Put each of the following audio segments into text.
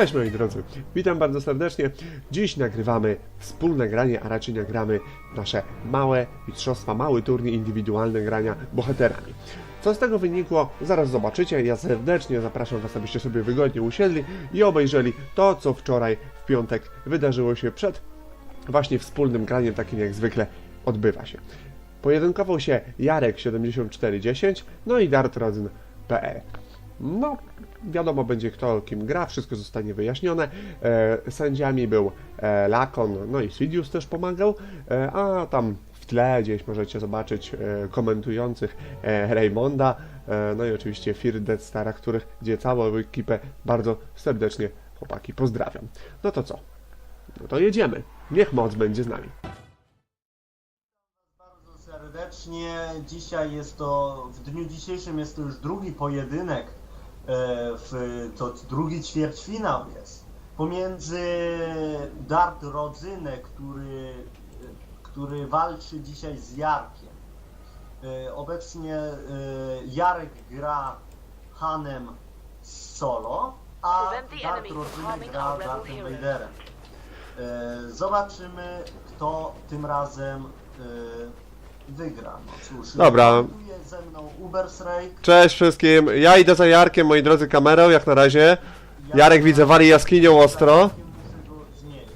Cześć moi drodzy, witam bardzo serdecznie. Dziś nagrywamy wspólne granie, a raczej nagramy nasze małe mistrzostwa, mały turniej indywidualne grania bohaterami. Co z tego wynikło, zaraz zobaczycie. Ja serdecznie zapraszam Was, abyście sobie wygodnie usiedli i obejrzeli to, co wczoraj w piątek wydarzyło się przed właśnie wspólnym graniem, takim jak zwykle odbywa się. Pojedynkował się Jarek 7410, no i dartrodzen.pl. No, wiadomo będzie kto kim gra, wszystko zostanie wyjaśnione. E, sędziami był e, Lakon, no i Sidious też pomagał, e, a tam w tle gdzieś możecie zobaczyć e, komentujących e, Raymonda, e, no i oczywiście Fear Dead Stara, których, gdzie całą ekipę bardzo serdecznie chłopaki pozdrawiam. No to co? No to jedziemy. Niech moc będzie z nami. Serdecznie. Dzisiaj jest to, w dniu dzisiejszym jest to już drugi pojedynek, w, to drugi ćwierćfinał jest, pomiędzy Dart Rodzynę, który, e, który walczy dzisiaj z Jarkiem. E, Obecnie e, Jarek gra Hanem solo, a Dart Rodzynę gra Dartem. Vaderem. E, Zobaczymy, kto tym razem e, wygra. No cóż, Dobra. ze mną. Cześć wszystkim, ja idę za Jarkiem, moi drodzy, kamerą, jak na razie. Jarek widzę wali jaskinią ostro. Muszę go zmienić.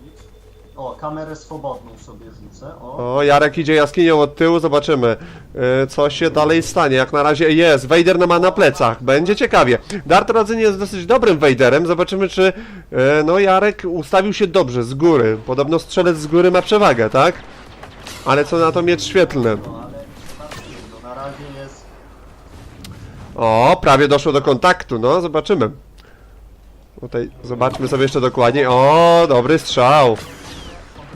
O, kamerę swobodną sobie rzucę. O, O, Jarek idzie jaskinią od tyłu, zobaczymy, yy, co się dalej stanie. Jak na razie jest, Vader ma na plecach, będzie ciekawie. Dart Rodzyn jest dosyć dobrym Vaderem, zobaczymy, czy yy, no Jarek ustawił się dobrze z góry. Podobno strzelec z góry ma przewagę, tak? Ale co na to no zobaczymy. No, na razie jest. O, prawie doszło do kontaktu, no, zobaczymy. Tutaj zobaczmy sobie jeszcze dokładnie. O, dobry strzał.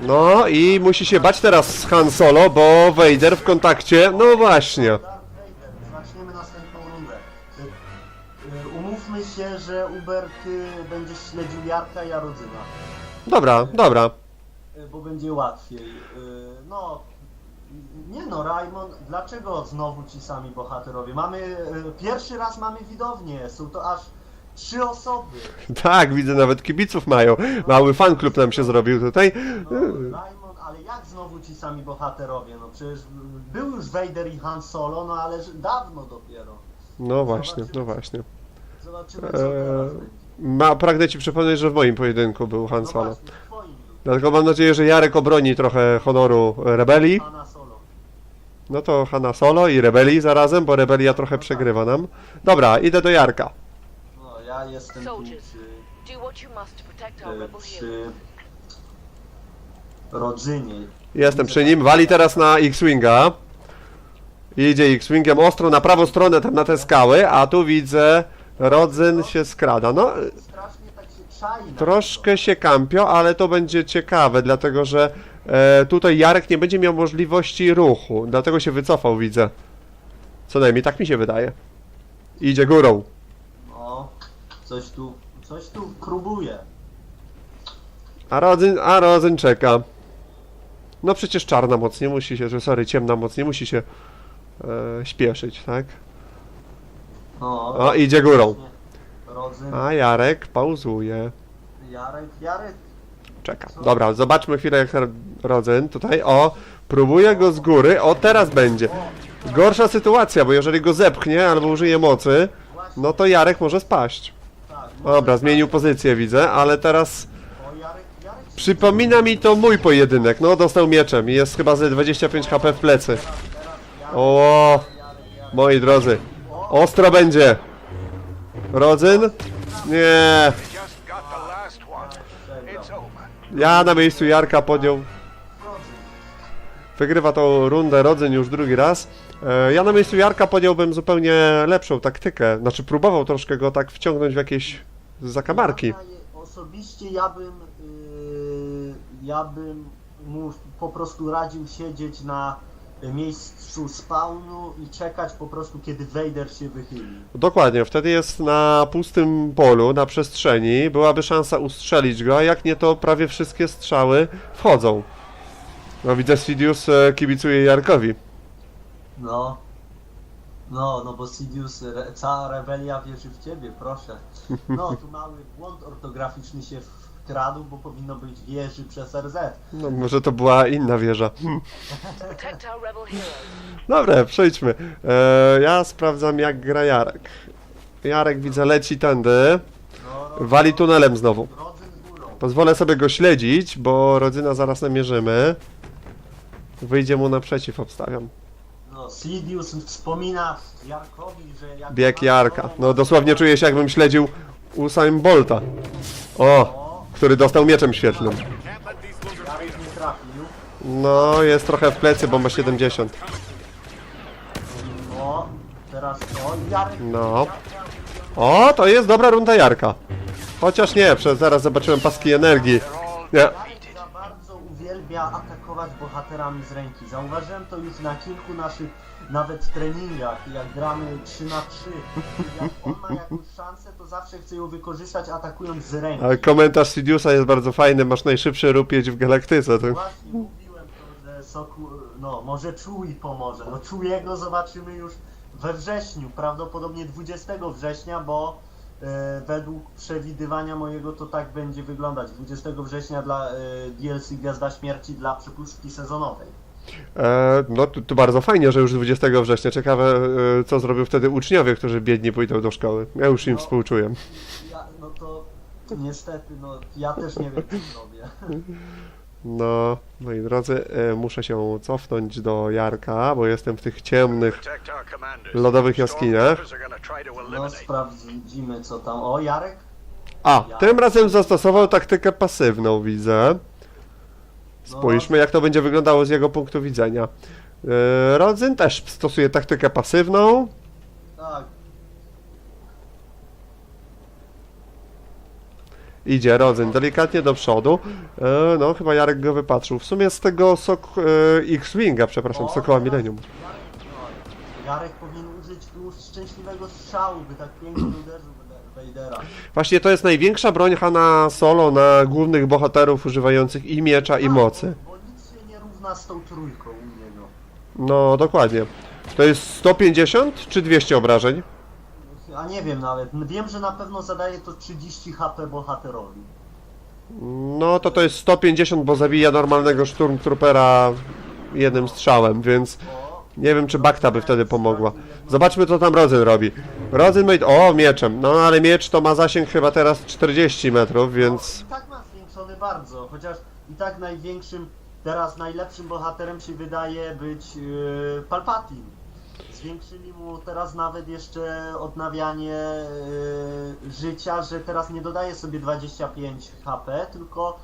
No i musi się bać teraz Han Solo, bo Vader w kontakcie, no właśnie. Zaczniemy następną rundę. Y, y, Umówmy się, że Uber ty będziesz śledził Jarka ja Rodzyna. Dobra, dobra. Y, bo będzie łatwiej. Y, No, nie no, Raymond, dlaczego znowu ci sami bohaterowie? Mamy, y, pierwszy raz mamy widownię, są to aż trzy osoby. Tak, widzę, nawet kibiców mają. Mały fan klub nam się zrobił tutaj. No, Raymond, ale jak znowu ci sami bohaterowie? No przecież był już Vader i Han Solo, no ale dawno dopiero. No właśnie, no właśnie. Zobaczymy, co teraz będzie. ma, pragnę ci przypomnieć, że w moim pojedynku był Han No Solo. był Dlatego mam nadzieję, że Jarek obroni trochę honoru rebelii. Hanna Solo. No to Hanna Solo i Rebelii zarazem, bo Rebelia trochę przegrywa nam. Dobra, idę do Jarka. No, ja jestem tu Soldiers. przy, Do what you must to protect our rebel heroes. przy rodzynie. Jestem przy nim, wali teraz na X-Winga. Idzie X-Wingiem ostro na prawą stronę, tam na te skały, a tu widzę, Rodzyn się skrada. No, Strasznie tak się czai na troszkę się kampio, ale to będzie ciekawe, dlatego że e, tutaj Jarek nie będzie miał możliwości ruchu, dlatego się wycofał, widzę. Co najmniej, tak mi się wydaje. Idzie górą. No, coś tu, coś tu próbuje. A Rodzyn, a Rodzyn czeka. No przecież czarna moc nie musi się, że sorry, ciemna moc nie musi się e, śpieszyć, tak? No, O, idzie górą. Rodzyn, A Jarek pauzuje. Jarek, Jarek, Czeka. Dobra, zobaczmy chwilę jak Rodzyn tutaj. O, próbuje go z góry. O, teraz będzie. Gorsza sytuacja, bo jeżeli go zepchnie albo użyje mocy, właśnie, no to Jarek może spaść. tak. Dobra, zmienił pozycję, widzę, ale teraz O, Jarek, Jarek, przypomina mi to mój pojedynek. No, dostał mieczem i jest chyba ze 25 HP w plecy. O, moi drodzy, ostro będzie. Rodzyn? Nie. Ja na miejscu Jarka podjął. Wygrywa tą rundę Rodzyn już drugi raz. E, Ja na miejscu Jarka podjąłbym zupełnie lepszą taktykę. Znaczy próbował troszkę go tak wciągnąć w jakieś zakamarki. Osobiście ja bym, yy, ja bym mu po prostu radził siedzieć na miejscu spawnu i czekać po prostu kiedy Vader się wychyli. Dokładnie, wtedy jest na pustym polu, na przestrzeni. Byłaby szansa ustrzelić go, a jak nie, to prawie wszystkie strzały wchodzą. No widzę, Sidious e, kibicuje Jarkowi. No. No, no bo Sidious, re, cała rebelia wierzy w ciebie, proszę. No, tu mały błąd ortograficzny się wkradł, bo powinno być wieży przez RZ. No może to była inna wieża. Rebel heroes. Dobra, przejdźmy. E, ja sprawdzam jak gra Jarek. Jarek widzę leci tędy. No, no, Wali tunelem znowu. Górą. Pozwolę sobie go śledzić, bo rodzyna zaraz namierzymy. Wyjdzie mu naprzeciw, obstawiam. No, Sidious wspomina Jarkowi, że jak... Bieg Jarka. No dosłownie czuję się jakbym śledził Usain Bolta. O, który dostał mieczem świetlnym. Jarek nie trafił. No, jest trochę w plecy, bomba 70. O, teraz to. Jarek... No. O, to jest dobra runda Jarka. Chociaż nie, przez zaraz zobaczyłem paski energii. Nie. Jarek za bardzo uwielbia atakować bohaterami z ręki. Zauważyłem to już na kilku naszych nawet treningach, jak gramy 3 na 3. Jak on ma jakąś szansę, to zawsze chce ją wykorzystać atakując z ręki. Ale komentarz Sidiousa jest bardzo fajny, masz najszybszy rupieć w galaktyce. To... Właśnie mówiłem to, że Soku, no może Czuj pomoże. No Czujego zobaczymy już we wrześniu, prawdopodobnie 20 września, bo e, według przewidywania mojego to tak będzie wyglądać. 20 września dla e, DLC Gwiazda Śmierci dla przepuszczki sezonowej. E, no to, bardzo fajnie, że już 20 września. Ciekawe, e, co zrobią wtedy uczniowie, którzy biedni pójdą do szkoły. Ja już im No. współczuję. Ja, no to niestety, no ja też nie wiem co robię. No, moi drodzy, e, muszę się cofnąć do Jarka, bo jestem w tych ciemnych lodowych jaskiniach. No sprawdzimy co tam. O Jarek? A, tym razem zastosował taktykę pasywną, widzę. Spójrzmy, jak to będzie wyglądało z jego punktu widzenia. E, Rodzyn też stosuje taktykę pasywną. Tak. Idzie Rodzyn delikatnie do przodu. E, no, chyba Jarek go wypatrzył. W sumie z tego sok e, X-Winga, przepraszam, O, Sokoła teraz Millennium. Jarek, no, Jarek powinien użyć tu szczęśliwego strzału, by tak pięknie uderzył w Vadera. Właśnie to jest największa broń Hanna Solo na głównych bohaterów używających i miecza, i mocy. Bo, nic się nie równa z tą trójką u niego. No, dokładnie. To jest 150 czy 200 obrażeń? A nie wiem nawet. Wiem, że na pewno zadaje to 30 HP bohaterowi. No, to to jest 150, bo zabija normalnego Sturmtroopera jednym strzałem, więc nie wiem, czy Bakta by wtedy pomogła. Zobaczmy, co tam Rodzyn robi. Rodzyn. O, mieczem. No, ale miecz to ma zasięg chyba teraz 40 metrów, więc... I tak ma zwiększony bardzo, chociaż i tak największym, teraz najlepszym bohaterem się wydaje być yy, Palpatine. Zwiększyli mu teraz nawet jeszcze odnawianie yy, życia, że teraz nie dodaje sobie 25 HP, tylko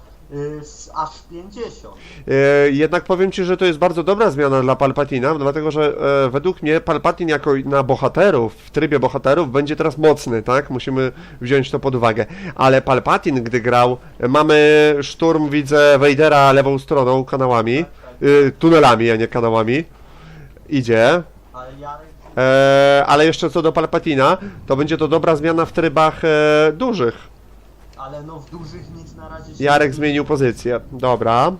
z aż 50. E, jednak powiem Ci, że to jest bardzo dobra zmiana dla Palpatina, dlatego że e, według mnie Palpatin jako na bohaterów, w trybie bohaterów będzie teraz mocny, tak? Musimy wziąć to pod uwagę. Ale Palpatin, gdy grał, e, mamy szturm, widzę Vadera lewą stroną, kanałami, e, tunelami, a nie kanałami. Idzie. Ale jeszcze co do Palpatina, to będzie to dobra zmiana w trybach dużych. Ale no w dużych nic na razie się Jarek zmienił pozycję. Dobra.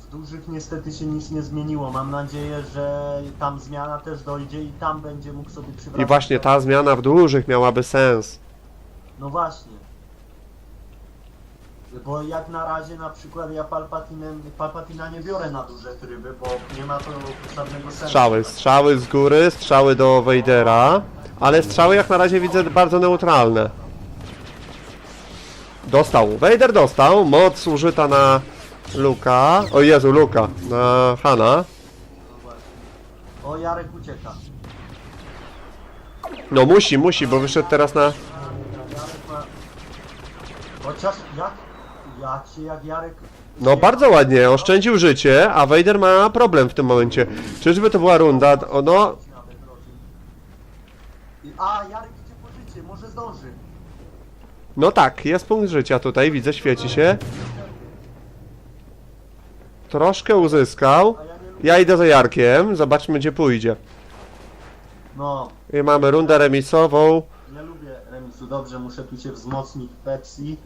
W dużych niestety się nic nie zmieniło. Mam nadzieję, że tam zmiana też dojdzie i tam będzie mógł sobie przywracać. I właśnie ta zmiana w dużych miałaby sens. No właśnie. Bo jak na razie na przykład ja Palpatinem, Palpatina nie biorę na duże tryby, bo nie ma to żadnego sensu. Strzały, strzały z góry, strzały do Vadera, ale strzały jak na razie widzę bardzo neutralne. Dostał, Vader dostał, moc użyta na Luka, o Jezu, Luka, na Hana. O, Jarek ucieka. No musi, musi, bo wyszedł teraz na... Jarek ma... Chociaż jak... Ja cię jak Jarek... No bardzo ładnie, oszczędził życie, a Vader ma problem w tym momencie. Czyżby to była runda? O, no, A, Jarek idzie po życie, może zdąży. No tak, jest punkt życia tutaj, widzę, świeci się. Troszkę uzyskał. Ja idę za Jarkiem, zobaczmy gdzie pójdzie. No, I mamy rundę remisową. nie lubię remisu. Dobrze, muszę tu się wzmocnić Pepsi.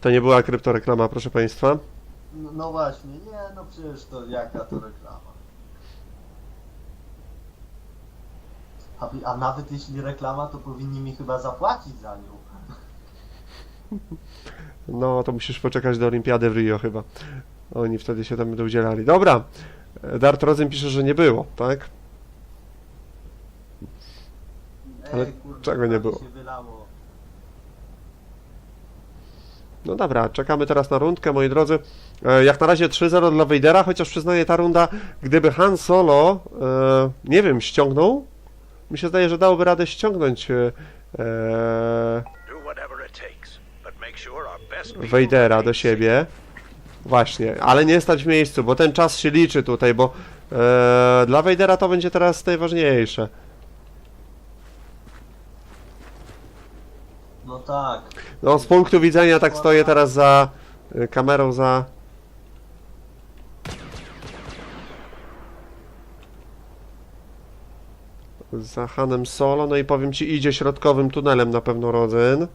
To nie była kryptoreklama, proszę Państwa. No, no właśnie, nie, no przecież to jaka to reklama. A, a nawet jeśli reklama, to powinni mi chyba zapłacić za nią. No, to musisz poczekać do Olimpiady w Rio chyba. Oni wtedy się tam będą udzielali. Dobra. Dart Rodzyn pisze, że nie było, tak? Ale Ej, kurde, czego nie prawie było? się wylało. No dobra, czekamy teraz na rundkę, moi drodzy. E, Jak na razie 3-0 dla Vadera, chociaż przyznaję, ta runda, gdyby Han Solo, e, nie wiem, ściągnął, mi się zdaje, że dałoby radę ściągnąć e, e, Do remain do siebie. Właśnie, ale nie stać w miejscu, bo ten czas się liczy tutaj, bo e, dla Vadera to będzie teraz najważniejsze. No tak. No, z punktu widzenia tak stoję teraz za y, kamerą za. Za Hanem Solo, no i powiem ci, idzie środkowym tunelem na pewno Rodzyn.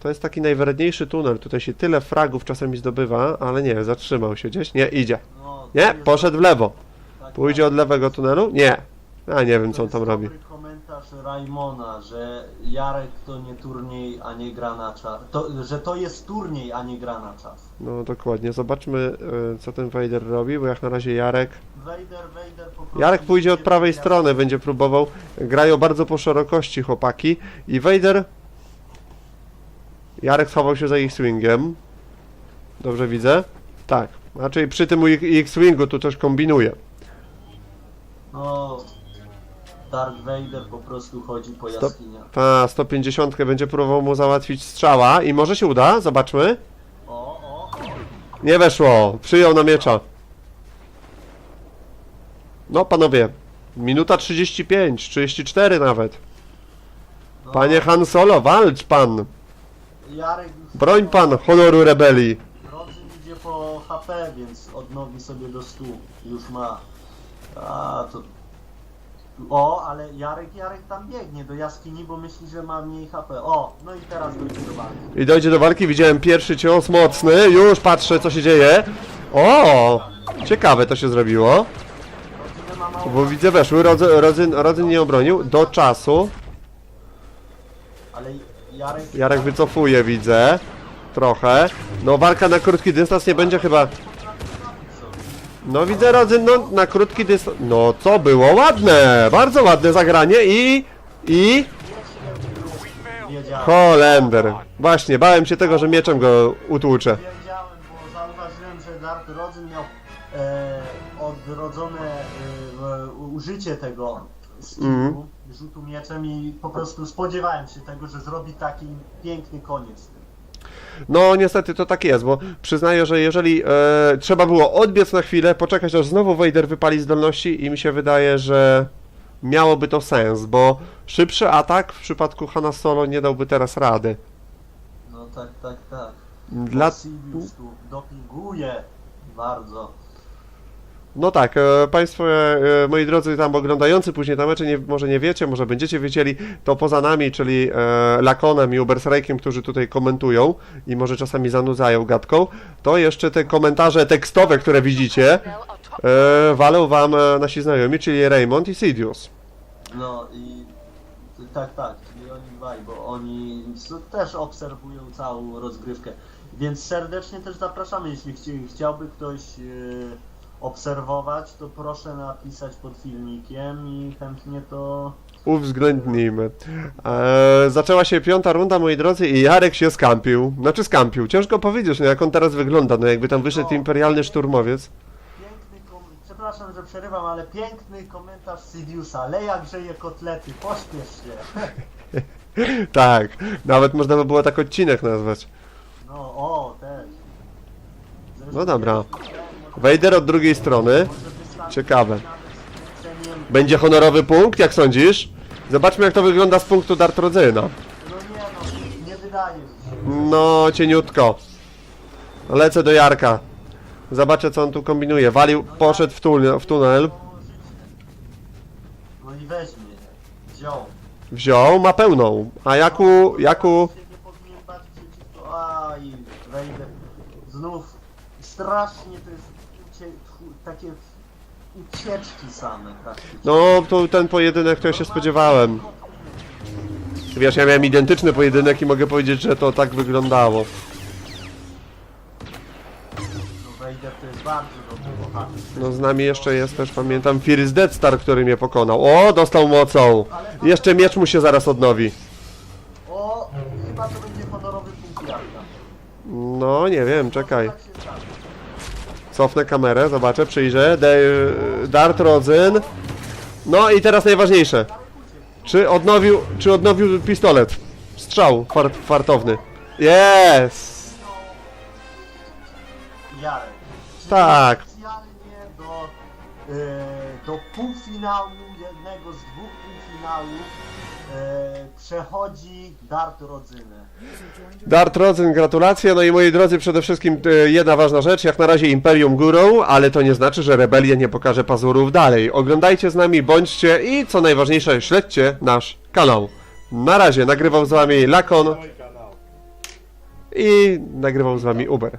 To jest taki najwyradniejszy tunel, tutaj się tyle fragów czasami zdobywa, ale nie, zatrzymał się gdzieś, nie, idzie. No, Nie, poszedł w lewo. tak, Pójdzie tak. od lewego tunelu? Nie. A nie wiem, co on tam robi. Komentarz Rajmona, że Jarek to nie turniej, a nie gra na czas. To, że to jest turniej, a nie gra na czas. No dokładnie, zobaczmy, y, co ten Vader robi, bo jak na razie Jarek Vader, Vader po prostu... Jarek pójdzie od prawej strony, będzie próbował. Grają bardzo po szerokości chłopaki. I Vader. Jarek schował się za X-Wingiem. Dobrze widzę? Tak. Raczej przy tym X-Wingu tu coś kombinuje. No... Darth Vader po prostu chodzi po Stop. jaskiniach. Ta 150 będzie próbował mu załatwić strzała i może się uda, zobaczmy. O, o, Nie weszło, przyjął na miecza. No panowie, minuta 35, 34 nawet. no. Panie Han Solo, walcz pan. Jarek już... Broń pan honoru rebelii. Rodzyn idzie po HP, więc odnowi sobie do 100. Już ma. A to. O, ale Jarek, Jarek tam biegnie do jaskini, bo myśli, że ma mniej HP. O, no i teraz dojdzie do walki. I dojdzie do walki, widziałem pierwszy cios mocny, już patrzę co się dzieje. O, ciekawe to się zrobiło, Rodziny ma mało, bo widzę weszły, rodzyn, rodzyn, rodzyn nie obronił, do czasu. ale Jarek. Jarek wycofuje, widzę, trochę. No walka na krótki dystans nie będzie chyba... No widzę rodzyn, no na krótki dystans... No co było ładne, bardzo ładne zagranie i... I... Wiedziałem, Holender. Właśnie, bałem się tego, że mieczem go utłuczę. wiedziałem, bo zauważyłem, że Darth Rodzyn miał e, odrodzone e, użycie tego stylu, Mhm. rzutu mieczem i po prostu spodziewałem się tego, że zrobi taki piękny koniec. No niestety to tak jest, bo przyznaję, że jeżeli e, trzeba było odbiec na chwilę, poczekać aż znowu Vader wypali zdolności i mi się wydaje, że miałoby to sens, bo szybszy atak w przypadku Hanna Solo nie dałby teraz rady. No tak, tak, tak. Dla... Sidious tu dopinguje bardzo. No tak, e, Państwo, e, moi drodzy tam oglądający później te mecze, nie, może nie wiecie, może będziecie wiedzieli, to poza nami, czyli e, Lakonem i Ubersrejkiem, którzy tutaj komentują i może czasami zanudzają gadką, to jeszcze te komentarze tekstowe, które widzicie, e, walą wam e, nasi znajomi, czyli Raymond i Sidious. No i tak, tak, czyli oni dwaj, bo oni też obserwują całą rozgrywkę. Więc serdecznie też zapraszamy, jeśli chci, chciałby ktoś e, obserwować, to proszę napisać pod filmikiem i chętnie to Uwzględnijmy. E, zaczęła się piąta runda, moi drodzy, i Jarek się skampił. Znaczy skampił, ciężko powiedzieć, no jak on teraz wygląda, no jakby tam wyszedł imperialny szturmowiec. Piękny kom... Przepraszam, że przerywam, ale piękny komentarz Sidiousa. Leja grzeje kotlety, pośpiesz się. Tak, nawet można by było tak odcinek nazwać. No, o, też. Zresztą No dobra. kiedyś Wejder od drugiej strony. Ciekawe. Będzie honorowy punkt, jak sądzisz? Zobaczmy jak to wygląda z punktu Dart Rodzyna. No nie no. No, cieniutko. Lecę do Jarka. Zobaczę co on tu kombinuje. Walił, poszedł w, tunel, w tunel. No i weźmie. Wziął. Wziął, ma pełną. A Jaku, Jaku... Znów strasznie to jest takie ucieczki same praktycznie. No, to ten pojedynek to ja się spodziewałem. Wiesz, ja miałem identyczny pojedynek i mogę powiedzieć, że to tak wyglądało. No Vader to jest bardzo dobry bohater. No z nami jeszcze jest też, pamiętam, Fierce Death Star, który mnie pokonał. O, dostał mocą! Jeszcze miecz mu się zaraz odnowi. O, chyba to będzie honorowy punkt jazda. No, nie wiem, czekaj. Tak. Cofnę kamerę, zobaczę, przyjrzę. De Dart Rodzyn. No i teraz najważniejsze. Czy odnowił, czy odnowił pistolet? Strzał fart, fartowny. Jarek. Czyli Tak. Do, e, do półfinału, jednego z dwóch półfinałów przechodzi Dart Rodzynę. Dart Rodzyn, gratulacje. No i moi drodzy, przede wszystkim e, jedna ważna rzecz. Jak na razie Imperium górą, ale to nie znaczy, że rebelia nie pokaże pazurów dalej. Oglądajcie z nami, bądźcie i co najważniejsze, śledźcie nasz kanał. Na razie nagrywał z wami Lakon i nagrywał z wami Uber.